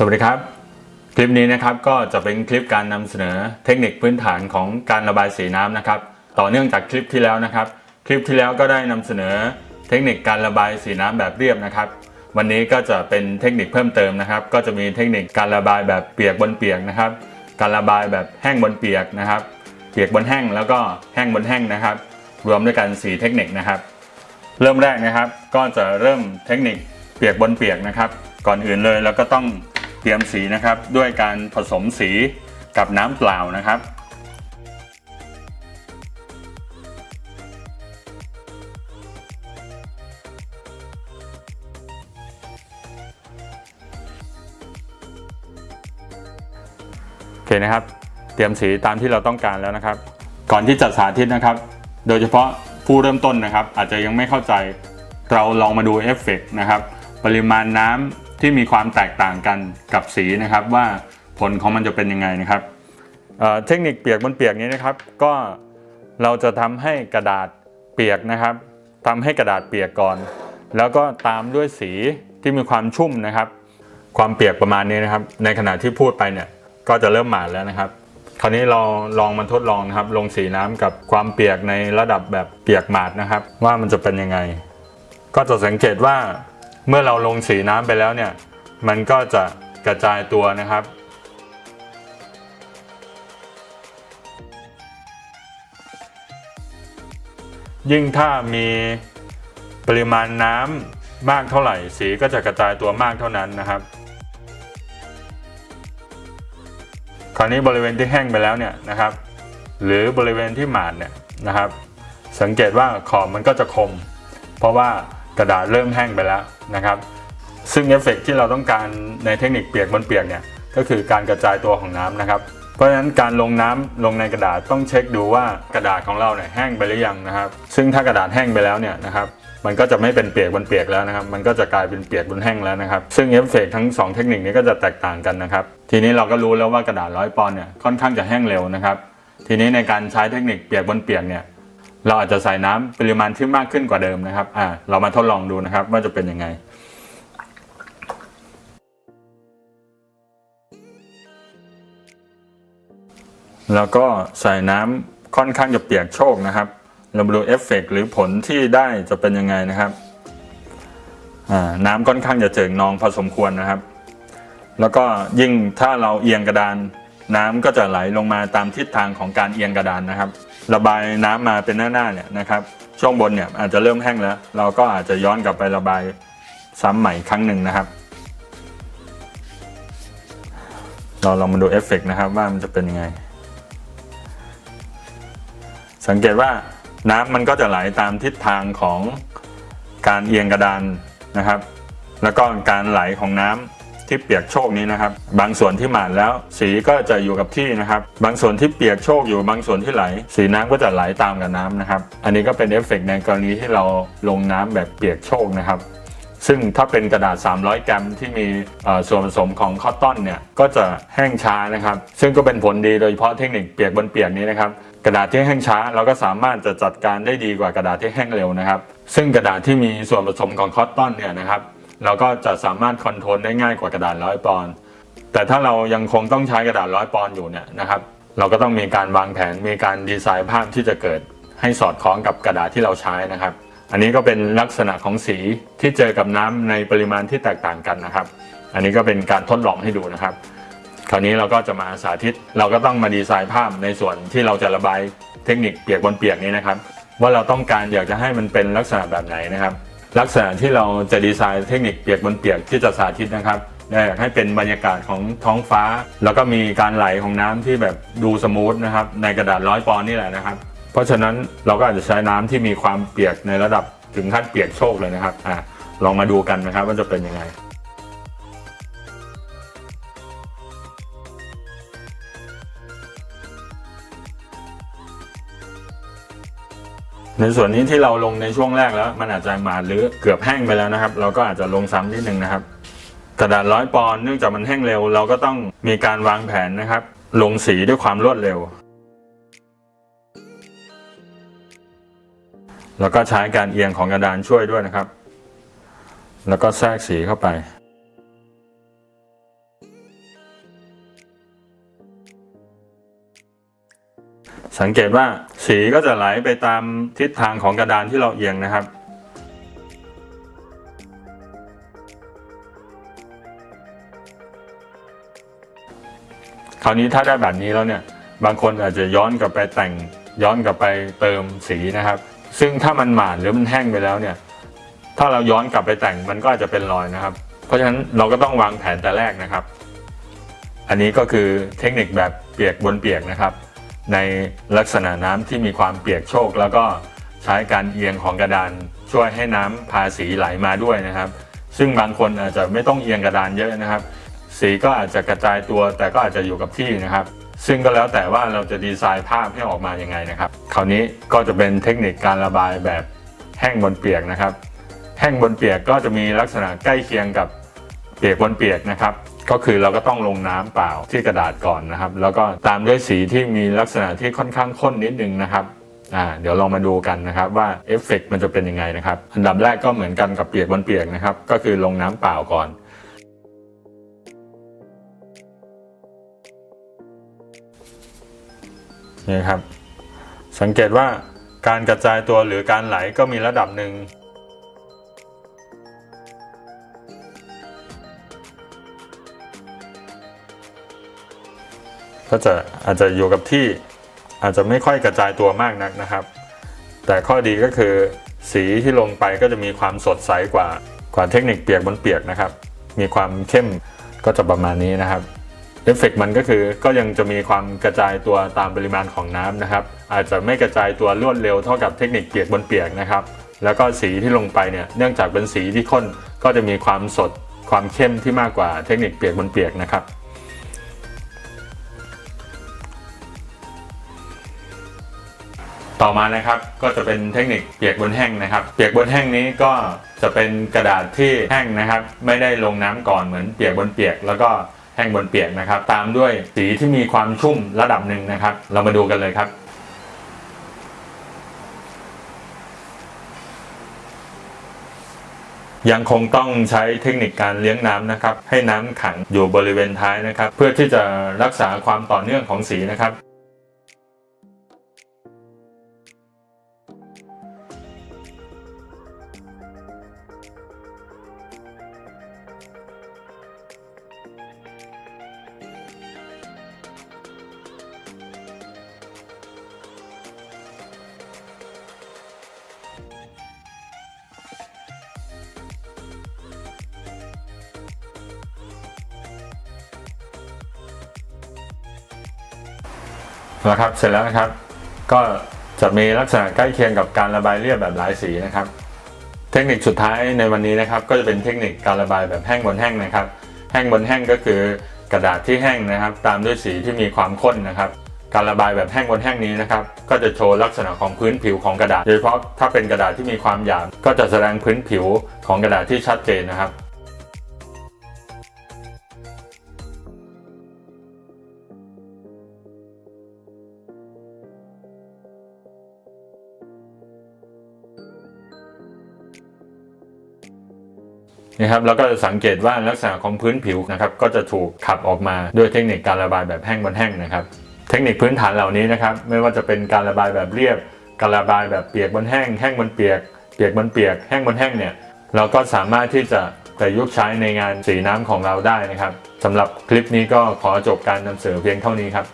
สวัสดีครับ คลิปนี้นะครับก็จะเป็นคลิปการนำเสนอเทคนิคพื้นฐานของการระบายสีน้ำนะครับ ต่อเนื่องจากคลิปที่แล้วนะครับ คลิปที่แล้วก็ได้นำเสนอเทคนิคการระบายสีน้ำแบบเรียบนะครับ วันนี้ก็จะเป็นเทคนิคเพิ่มเติมนะครับ ก็จะมีเทคนิคการระบายแบบเปียกบนเปียกนะครับ การระบายแบบแห้งบนเปียกนะครับ เปียกบนแห้งแล้วก็แห้งบนแห้งนะครับ รวมด้วยกันสีเทคนิคนะครับ เริ่มแรกนะครับก็จะเริ่มเทคนิคเปียกบนเปียกนะครับ ก่อนอื่นเลยเราก็ต้อง เตรียมสีนะครับด้วยการผสมสีกับน้ำเปล่านะครับโอเคนะครับ เตรียมสีตามที่เราต้องการแล้วนะครับ ก่อนที่จะสาธิตนะครับ โดยเฉพาะผู้เริ่มต้นนะครับ อาจจะยังไม่เข้าใจเราลองมาดูเอฟเฟกต์นะครับ ปริมาณน้ำ ที่มีความแตกต่างกันกับสีนะครับ ว่าผลของมันจะเป็นยังไงนะครับเเทคนิคเปียกบนเปียกนี้นะครับ ก็เราจะทำให้กระดาษเปียกนะครับทำให้กระดาษเปียกก่อน แล้วก็ตามด้วยสีที่มีความชุ่มนะครับ ความเปียกประมาณนี้นะครับ ในขณะที่พูดไปเนี่ยก็จะเริ่มหมาดแล้วนะครับ คราวนี้เราลองมาทดลองนะครับ ลงสีน้ำกับความเปียกในระดับแบบเปียกหมาดนะครับ ว่ามันจะเป็นยังไง ก็จะสังเกตว่า เมื่อเราลงสีน้ำไปแล้วเนี่ย มันก็จะกระจายตัวนะครับ ยิ่งถ้ามีปริมาณน้ำมากเท่าไหร่ สีก็จะกระจายตัวมากเท่านั้นนะครับ คราวนี้บริเวณที่แห้งไปแล้วเนี่ยนะครับ หรือบริเวณที่หมาดเนี่ยนะครับ สังเกตว่าขอบมันก็จะคม เพราะว่า กระดาษเริ่มแห้งไปแล้วนะครับ ซึ่งเอฟเฟกต์ที่เราต้องการในเทคนิคเปียกบนเปียกเนี่ยก็คือการกระจายตัวของน้ำนะครับ เพราะฉะนั้นการลงน้ำลงในกระดาษต้องเช็คดูว่ากระดาษของเราเนี่ยแห้งไปหรือยังนะครับ ซึ่งถ้ากระดาษแห้งไปแล้วเนี่ยนะครับมันก็จะไม่เป็นเปียกบนเปียกแล้วนะครับ มันก็จะกลายเป็นเปียกบนแห้งแล้วนะครับ ซึ่งเอฟเฟกต์ทั้งสองเทคนิคนี้ก็จะแตกต่างกันนะครับ ทีนี้เราก็รู้แล้วว่ากระดาษร้อยปอนเนี่ยค่อนข้างจะแห้งเร็วนะครับ ทีนี้ในการใช้เทคนิคเปียกบนเปียกเนี่ย เราอาจจะใส่น้ำปริมาณที่มากขึ้นกว่าเดิมนะครับ อ่า เรามาทดลองดูนะครับ ว่าจะเป็นยังไง แล้วก็ใส่น้ำค่อนข้างจะเปียกโชกนะครับ เรามาดูเอฟเฟกต์หรือผลที่ได้จะเป็นยังไงนะครับ อ่า น้ำค่อนข้างจะเจิ่งนองพอสมควรนะครับ แล้วก็ยิ่งถ้าเราเอียงกระดาน น้ำก็จะไหลลงมาตามทิศทางของการเอียงกระดานนะครับ ระบายน้ำมาเป็นหน้าๆเนี่ยนะครับ ช่วงบนเนี่ยอาจจะเริ่มแห้งแล้ว เราก็อาจจะย้อนกลับไประบายซ้ำใหม่ครั้งหนึ่งนะครับ เราลองมาดูเอฟเฟกต์นะครับว่ามันจะเป็นยังไง สังเกตว่าน้ำมันก็จะไหลตามทิศทางของการเอียงกระดานนะครับ แล้วก็การไหลของน้ำ ที่เปียกโชกนี้นะครับ บางส่วนที่หมาดแล้วสีก็จะอยู่กับที่นะครับ บางส่วนที่เปียกโชกอยู่บางส่วนที่ไหล สีน้ำก็จะไหลตามกับน้ำนะครับ อันนี้ก็เป็นเอฟเฟกต์ในกรณีที่เราลงน้ำแบบเปียกโชกนะครับซึ่งถ้าเป็นกระดาษ 300 กรัมที่มีส่วนผสมของคอตตอนเนี่ยก็จะแห้งช้านะครับ ซึ่งก็เป็นผลดีโดยเฉพาะเทคนิคเปียกบนเปียกนี้นะครับ กระดาษที่แห้งช้าเราก็สามารถจะจัดการได้ดีกว่ากระดาษที่แห้งเร็วนะครับ ซึ่งกระดาษที่มีส่วนผสมของคอตตอนเนี่ยนะครับ เราก็จะสามารถคอนโทรลได้ง่ายกว่ากระดาษร้อยปอนด์แต่ถ้าเรายังคงต้องใช้กระดาษร้อยปอนด์อยู่เนี่ยนะครับ เราก็ต้องมีการวางแผนมีการดีไซน์ภาพที่จะเกิดให้สอดคล้องกับกระดาษที่เราใช้นะครับ อันนี้ก็เป็นลักษณะของสีที่เจอกับน้ำในปริมาณที่แตกต่างกันนะครับ อันนี้ก็เป็นการทดลองให้ดูนะครับ คราวนี้เราก็จะมาสาธิต เราก็ต้องมาดีไซน์ภาพในส่วนที่เราจะระบายเทคนิคเปียกบนเปียกนี้นะครับ ว่าเราต้องการอยากจะให้มันเป็นลักษณะแบบไหนนะครับ ลักษณะที่เราจะดีไซน์เทคนิคเปียกบนเปียกที่จะสาธิตนะครับอยากให้เป็นบรรยากาศของท้องฟ้า แล้วก็มีการไหลของน้ำที่แบบดูสมูทนะครับในกระดาษร้อยปอนนี่แหละนะครับ เพราะฉะนั้นเราก็อาจจะใช้น้ำที่มีความเปียกในระดับถึงขั้นเปียกโชกเลยนะครับอ่าลองมาดูกันนะครับว่าจะเป็นยังไง ในส่วนนี้ที่เราลงในช่วงแรกแล้ว มันอาจจะมาดหรือเกือบแห้งไปแล้วนะครับ เราก็อาจจะลงซ้ำนิดนึงนะครับ กระดาษร้อยปอนเนื่องจากมันแห้งเร็ว เราก็ต้องมีการวางแผนนะครับ ลงสีด้วยความรวดเร็ว แล้วก็ใช้การเอียงของกระดานช่วยด้วยนะครับ แล้วก็แทรกสีเข้าไป สังเกตว่าสีก็จะไหลไปตามทิศทางของกระดานที่เราเอียงนะครับ คราวนี้ถ้าได้แบบนี้แล้วเนี่ย บางคนอาจจะย้อนกลับไปแต่งย้อนกลับไปเติมสีนะครับ ซึ่งถ้ามันหมาดหรือมันแห้งไปแล้วเนี่ย ถ้าเราย้อนกลับไปแต่งมันก็อาจจะเป็นรอยนะครับ เพราะฉะนั้นเราก็ต้องวางแผนแต่แรกนะครับ อันนี้ก็คือเทคนิคแบบเปียกบนเปียกนะครับ ในลักษณะน้ำที่มีความเปียกโชก แล้วก็ใช้การเอียงของกระดานช่วยให้น้ำพาสีไหลมาด้วยนะครับ ซึ่งบางคนอาจจะไม่ต้องเอียงกระดานเยอะนะครับ สีก็อาจจะกระจายตัวแต่ก็อาจจะอยู่กับที่นะครับ ซึ่งก็แล้วแต่ว่าเราจะดีไซน์ภาพให้ออกมายังไงนะครับ คราวนี้ก็จะเป็นเทคนิคการระบายแบบแห้งบนเปียกนะครับ แห้งบนเปียกก็จะมีลักษณะใกล้เคียงกับเปียกบนเปียกนะครับ ก็คือเราก็ต้องลงน้ำเปล่าที่กระดาษก่อนนะครับ แล้วก็ตามด้วยสีที่มีลักษณะที่ค่อนข้างข้นนิดนึงนะครับอ่าเดี๋ยวลองมาดูกันนะครับว่าเอฟเฟกต์มันจะเป็นยังไงนะครับ อันดับแรกก็เหมือนกันกับเปียกบนเปียกนะครับ ก็คือลงน้ำเปล่าก่อนนี่ครับ สังเกตว่าการกระจายตัวหรือการไหลก็มีระดับหนึ่ง ก็จะอาจจะอยู่กับที่อาจจะไม่ค่อยกระจายตัวมากนักนะครับ แต่ข้อดีก็คือสีที่ลงไปก็จะมีความสดใสกว่ากว่าเทคนิคเปียกบนเปียกนะครับ มีความเข้มก็จะประมาณนี้นะครับเอฟเฟกต์มันก็คือก็ยังจะมีความกระจายตัวตามปริมาณของน้ำนะครับ อาจจะไม่กระจายตัวรวดเร็วเท่ากับเทคนิคเปียกบนเปียกนะครับ แล้วก็สีที่ลงไปเนี่ยเนื่องจากเป็นสีที่ข้นก็จะมีความสดความเข้มที่มากกว่าเทคนิคเปียกบนเปียกนะครับ ต่อมานะครับก็จะเป็นเทคนิคเปียกบนแห้งนะครับ เปียกบนแห้งนี้ก็จะเป็นกระดาษที่แห้งนะครับ ไม่ได้ลงน้ำก่อนเหมือนเปียกบนเปียก แล้วก็แห้งบนเปียกนะครับ ตามด้วยสีที่มีความชุ่มระดับหนึ่งนะครับ เรามาดูกันเลยครับยังคงต้องใช้เทคนิคการเลี้ยงน้ำนะครับ ให้น้ำขังอยู่บริเวณท้ายนะครับ เพื่อที่จะรักษาความต่อเนื่องของสีนะครับ นะครับ เสร็จแล้วนะครับ ก็จะมีลักษณะใกล้เคียงกับการระบายเรียบแบบหลายสีนะครับ เทคนิคสุดท้ายในวันนี้นะครับ ก็จะเป็นเทคนิคการระบายแบบแห้งบนแห้งนะครับ แห้งบนแห้งก็คือกระดาษที่แห้งนะครับ ตามด้วยสีที่มีความข้นนะครับการระบายแบบแห้งบนแห้งนี้นะครับ ก็จะโชว์ลักษณะของพื้นผิวของกระดาษ โดยเฉพาะถ้าเป็นกระดาษที่มีความหยาบ ก็จะแสดงพื้นผิวของกระดาษที่ชัดเจนนะครับ นะครับแล้วก็จะสังเกตว่าลักษณะของพื้นผิวนะครับก็จะถูกขับออกมาด้วยเทคนิคการระบายแบบแห้งบนแห้งนะครับ เทคนิคพื้นฐานเหล่านี้นะครับไม่ว่าจะเป็นการระบายแบบเรียบ การระบายแบบเปียกบนแห้ง แห้งบนเปียก เปียกบนเปียก แห้งบนแห้งเนี่ยเราก็สามารถที่จะประยุกต์ใช้ในงานสีน้ำของเราได้นะครับสำหรับคลิปนี้ก็ขอจบการนำเสนอเพียงเท่านี้ครับ